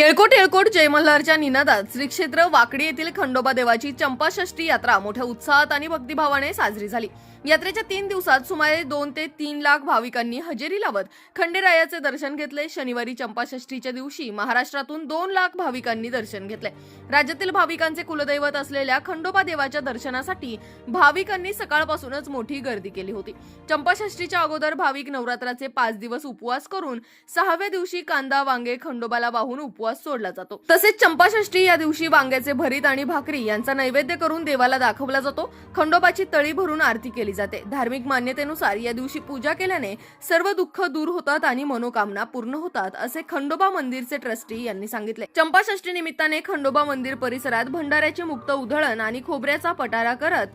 येळकोट येळकोट जयमल्हारच्या निनादात श्री क्षेत्र वाकडी येथील खंडोबा देवाची चंपाषष्ठी यात्रा मोठ्या उत्साहात आणि भक्तिभावाने साजरी झाली. यात्रेच्या तीन दिवसात सुमारे दोन ते तीन लाख भाविकांनी हजेरी लावत खंडेरायाचे दर्शन घेतले. शनिवारी चंपाषष्ठीच्या दिवशी महाराष्ट्रातून दोन लाख भाविकांनी दर्शन घेतले. राज्यातील भाविकांचे कुलदैवत असलेल्या खंडोबा देवाच्या दर्शनासाठी भाविकांनी सकाळपासूनच मोठी गर्दी केली होती. चंपाषष्ठीच्या अगोदर भाविक नवरात्राचे पाच दिवस उपवास करून सहाव्या दिवशी कांदा वांगे खंडोबाला वाहून उपवास सोडला जातो. तसेच चंपाषष्ठी या दिवशी वांग्याचे भरीत आणि भाकरी यांचा नैवेद्य करून देवाला दाखवला जातो. खंडोबाची तळी भरून आरती केली जाते. धार्मिक मान्यतेनुसार या दिवशी पूजा केल्याने सर्व दुःख दूर होतात आणि मनोकामना पूर्ण होतात असे खंडोबा मंदिरचे ट्रस्टी यांनी सांगितले. चंपाषष्ठी निमित्ताने खंडोबा मंदिर परिसरात भंडाऱ्याचे मुक्त उधळण आणि खोबऱ्याचा पटारा करत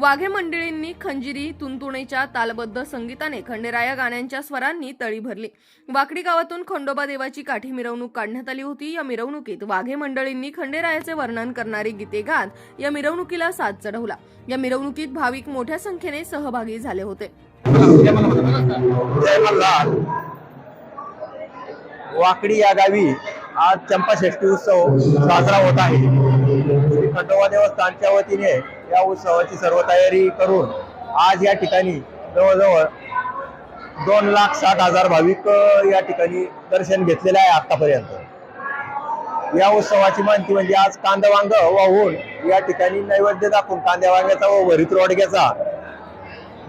वाघे मंडळींनी खंजिरी तुनतुणेच्या तालबद्ध संगीताने खंडेराया गाण्यांच्या स्वरांनी तळी भरली. वाकडी गावातून खंडोबा देवाची काठी मिरवणूक काढण्यात आली होती. या मिरवणुकीत वाघे मंडळींनी खंडेरायाचे वर्णन करणारी गीते गात या मिरवणुकीला साथ चढवला. या मिरवणुकीत भाविक मोठ्या संख्येने सहभागी झाले होते. वाकडी या गावी आज चंपाषष्ठी उत्सव साजरा होत आहे. श्री खंडोबा देवस्थानच्या वतीने या उत्सवाची सर्व तयारी करून आज या ठिकाणी जवळजवळ दोन लाख साठ हजार भाविक या ठिकाणी दर्शन घेतलेले आहे आतापर्यंत. या उत्सवाची माहिती म्हणजे आज कांदा वांग वाहून या ठिकाणी नैवेद्य दाखवून कांद्या वांग्याचा व भरीत रोडग्याचा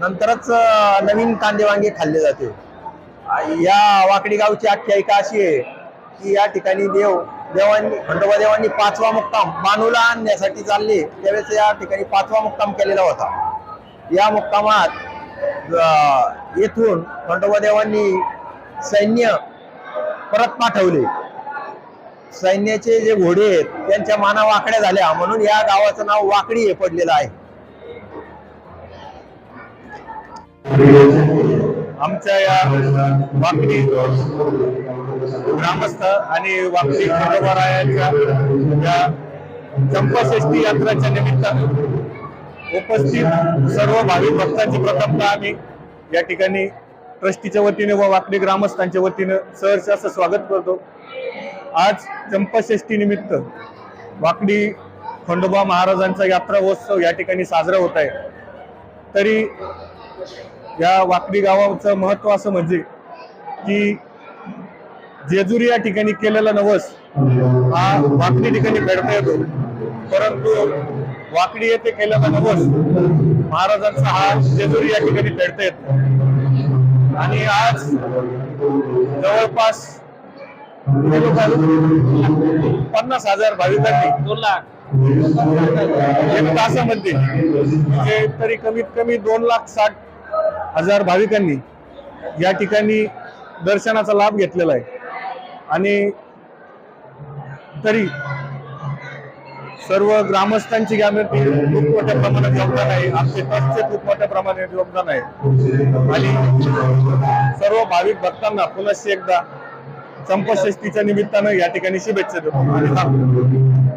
नंतरच नवीन कांदे वांगे खाल्ले जाते. या वाकडी गावची आख्यायिका अशी आहे की या ठिकाणी देव देवांनी खंडोबा देवांनी पाचवा मुक्काम मानूला आणण्यासाठी चालले. त्यावेळेस या ठिकाणी पाचवा मुक्काम केलेला होता. या मुक्कामात येथून खंडोबा देवांनी सैन्य परत पाठवले. सैन्याचे जे घोडे आहेत त्यांच्या माना वाकड्या झाल्या. म्हणून या गावाचं नाव वाकडी हे पडलेलं आहे. आमच्या या वाकडी ग्रामस्थ आणि वाकडी खंडोबारायाच्या या चंपाषष्ठी यात्राच्या निमित्तानं उपस्थित सर्व भाविक भक्तांची प्रथमता आम्ही या ठिकाणी ट्रस्टीच्या वतीने व वाकडी ग्रामस्थांच्या वतीनं सहर्ष असं स्वागत करतो. आज चंपाषष्ठी निमित्त वाकडी खंडोबा महाराजांचा यात्रा उत्सव या ठिकाणी साजरा होत आहे. तरी या वाकडी गावाचं महत्त्व असं म्हणजे की जेजुरी या ठिकाणी केलेला नवस हा वाकडी ठिकाणी फेडता येतो. परंतु वाकडी येथे केलेला नवस महाराजांचा हा जेजुरी या ठिकाणी फेडता येतो आणि आज जवळपास पन्नास हजार भाविकांनी दोन लाख एक तासामध्ये म्हणजे तरी कमीत कमी दोन लाख साठ हजार भाविकांनी या ठिकाणी दर्शनाचा लाभ घेतलेला आहे. आणि तरी सर्व ग्रामस्थांची खूप मोठ्या प्रमाणात योगदान आहे. आमचे ट्रस्टचे खूप मोठ्या प्रमाणात योगदान आहे. आणि सर्व भाविक भक्तांना पुनश्च एकदा चंपाषष्टीच्या निमित्तानं या ठिकाणी शुभेच्छा देतो. आणि